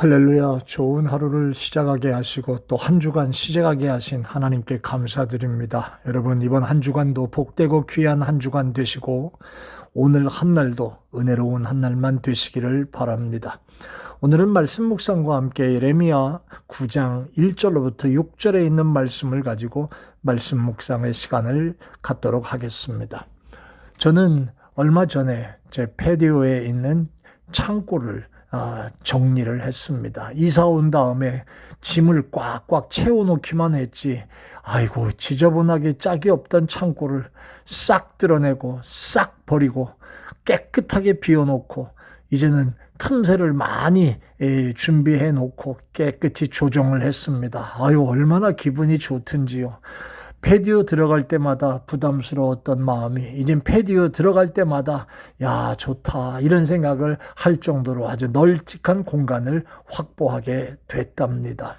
할렐루야. 좋은 하루를 시작하게 하시고 또 한 주간 시작하게 하신 하나님께 감사드립니다. 여러분, 이번 한 주간도 복되고 귀한 한 주간 되시고 오늘 한 날도 은혜로운 한 날만 되시기를 바랍니다. 오늘은 말씀 묵상과 함께 예레미야 9장 1절로부터 6절에 있는 말씀을 가지고 말씀 묵상의 시간을 갖도록 하겠습니다. 저는 얼마 전에 제 패디오에 있는 창고를 아, 정리를 했습니다. 이사 온 다음에 짐을 꽉꽉 채워놓기만 했지. 아이고, 지저분하게 짝이 없던 창고를 싹 드러내고 싹 버리고 깨끗하게 비워놓고 이제는 틈새를 많이 예, 준비해 놓고 깨끗이 조정을 했습니다. 아유, 얼마나 기분이 좋든지요. 패디오 들어갈 때마다 부담스러웠던 마음이 이젠 패디오 들어갈 때마다 야 좋다 이런 생각을 할 정도로 아주 널찍한 공간을 확보하게 됐답니다.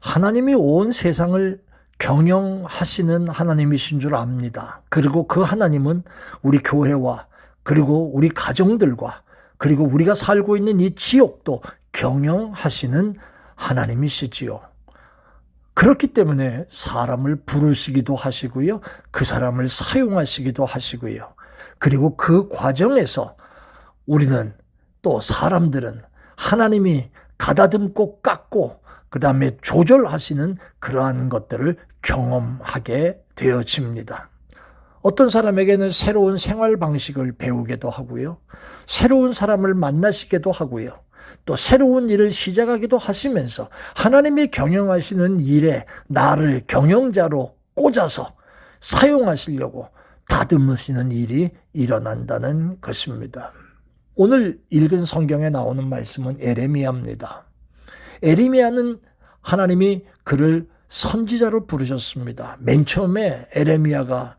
하나님이 온 세상을 경영하시는 하나님이신 줄 압니다. 그리고 그 하나님은 우리 교회와 그리고 우리 가정들과 그리고 우리가 살고 있는 이 지역도 경영하시는 하나님이시지요. 그렇기 때문에 사람을 부르시기도 하시고요. 그 사람을 사용하시기도 하시고요. 그리고 그 과정에서 우리는 또 사람들은 하나님이 가다듬고 깎고 그 다음에 조절하시는 그러한 것들을 경험하게 되어집니다. 어떤 사람에게는 새로운 생활 방식을 배우게도 하고요. 새로운 사람을 만나시게도 하고요. 또 새로운 일을 시작하기도 하시면서 하나님이 경영하시는 일에 나를 경영자로 꽂아서 사용하시려고 다듬으시는 일이 일어난다는 것입니다. 오늘 읽은 성경에 나오는 말씀은 에레미야입니다. 에레미야는 하나님이 그를 선지자로 부르셨습니다. 맨 처음에 에레미야가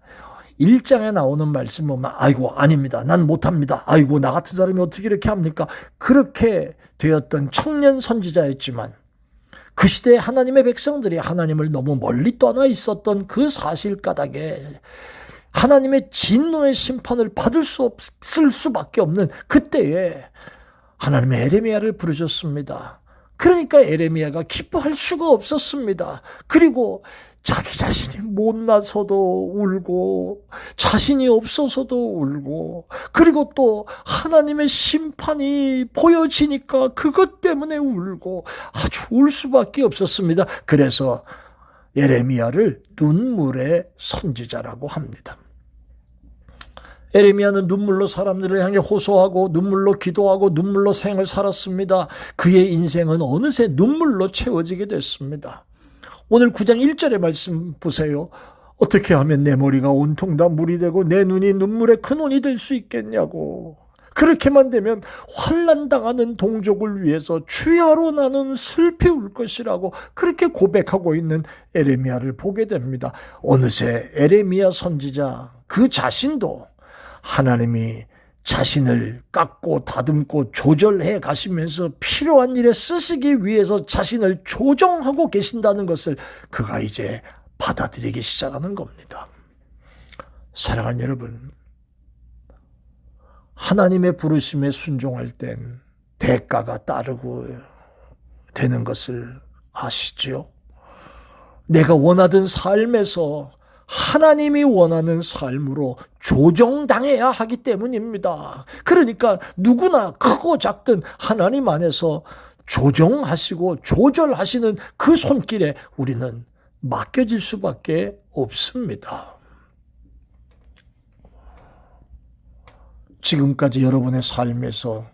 1장에 나오는 말씀 보면 아이고 아닙니다. 난 못합니다. 아이고 나 같은 사람이 어떻게 이렇게 합니까? 그렇게 되었던 청년 선지자였지만 그 시대에 하나님의 백성들이 하나님을 너무 멀리 떠나 있었던 그 사실 까닭에 하나님의 진노의 심판을 받을 수 없을 수밖에 없는 그때에 하나님의 에레미야를 부르셨습니다. 그러니까 에레미야가 기뻐할 수가 없었습니다. 그리고 자기 자신이 못나서도 울고 자신이 없어서도 울고 그리고 또 하나님의 심판이 보여지니까 그것 때문에 울고 아주 울 수밖에 없었습니다. 그래서 예레미야를 눈물의 선지자라고 합니다. 에레미야는 눈물로 사람들을 향해 호소하고 눈물로 기도하고 눈물로 생을 살았습니다. 그의 인생은 어느새 눈물로 채워지게 됐습니다. 오늘 9장 1절의 말씀 보세요. 어떻게 하면 내 머리가 온통 다 물이 되고 내 눈이 눈물의 큰 온이 될 수 있겠냐고. 그렇게만 되면 환란 당하는 동족을 위해서 주야로 나는 슬피 울 것이라고 그렇게 고백하고 있는 에레미야를 보게 됩니다. 어느새 에레미야 선지자 그 자신도 하나님이 자신을 깎고 다듬고 조절해 가시면서 필요한 일에 쓰시기 위해서 자신을 조정하고 계신다는 것을 그가 이제 받아들이기 시작하는 겁니다. 사랑하는 여러분, 하나님의 부르심에 순종할 땐 대가가 따르고 되는 것을 아시죠? 내가 원하던 삶에서 하나님이 원하는 삶으로 조정당해야 하기 때문입니다. 그러니까 누구나 크고 작든 하나님 안에서 조정하시고 조절하시는 그 손길에 우리는 맡겨질 수밖에 없습니다. 지금까지 여러분의 삶에서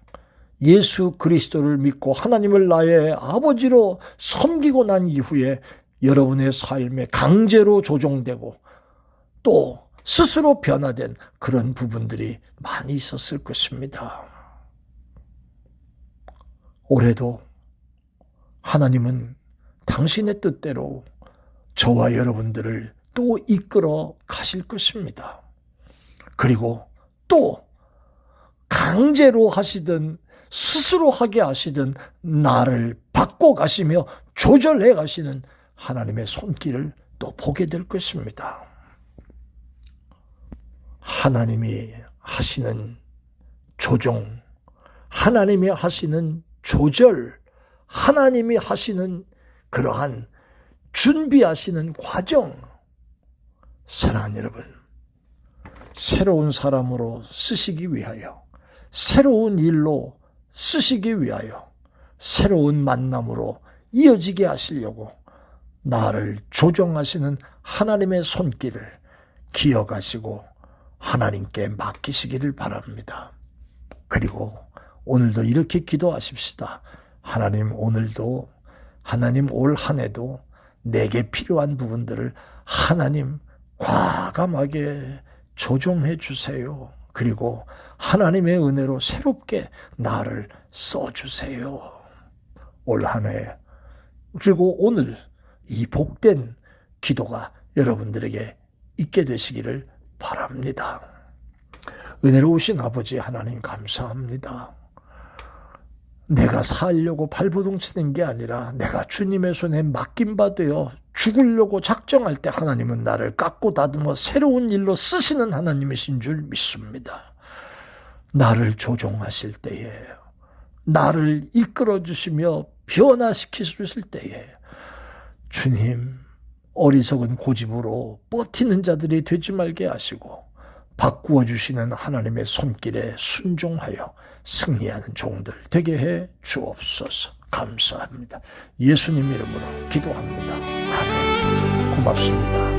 예수 그리스도를 믿고 하나님을 나의 아버지로 섬기고 난 이후에 여러분의 삶에 강제로 조종되고 또 스스로 변화된 그런 부분들이 많이 있었을 것입니다. 올해도 하나님은 당신의 뜻대로 저와 여러분들을 또 이끌어 가실 것입니다. 그리고 또 강제로 하시든 스스로 하게 하시든 나를 바꿔 가시며 조절해 가시는 하나님의 손길을 또 보게 될 것입니다. 하나님이 하시는 조종, 하나님이 하시는 조절, 하나님이 하시는 그러한 준비하시는 과정, 사랑하는 여러분, 새로운 사람으로 쓰시기 위하여, 새로운 일로 쓰시기 위하여, 새로운 만남으로 이어지게 하시려고 나를 조정하시는 하나님의 손길을 기억하시고 하나님께 맡기시기를 바랍니다. 그리고 오늘도 이렇게 기도하십시다. 하나님 오늘도 하나님 올 한 해도 내게 필요한 부분들을 하나님 과감하게 조정해 주세요. 그리고 하나님의 은혜로 새롭게 나를 써 주세요. 올 한 해 그리고 오늘 이 복된 기도가 여러분들에게 있게 되시기를 바랍니다. 은혜로우신 아버지 하나님 감사합니다. 내가 살려고 발버둥 치는 게 아니라 내가 주님의 손에 맡긴 바 되어 죽으려고 작정할 때 하나님은 나를 깎고 다듬어 새로운 일로 쓰시는 하나님이신 줄 믿습니다. 나를 조종하실 때에 나를 이끌어 주시며 변화시켜 주실 때에 주님 어리석은 고집으로 버티는 자들이 되지 말게 하시고 바꾸어 주시는 하나님의 손길에 순종하여 승리하는 종들 되게 해 주옵소서. 감사합니다. 예수님 이름으로 기도합니다. 아멘. 고맙습니다.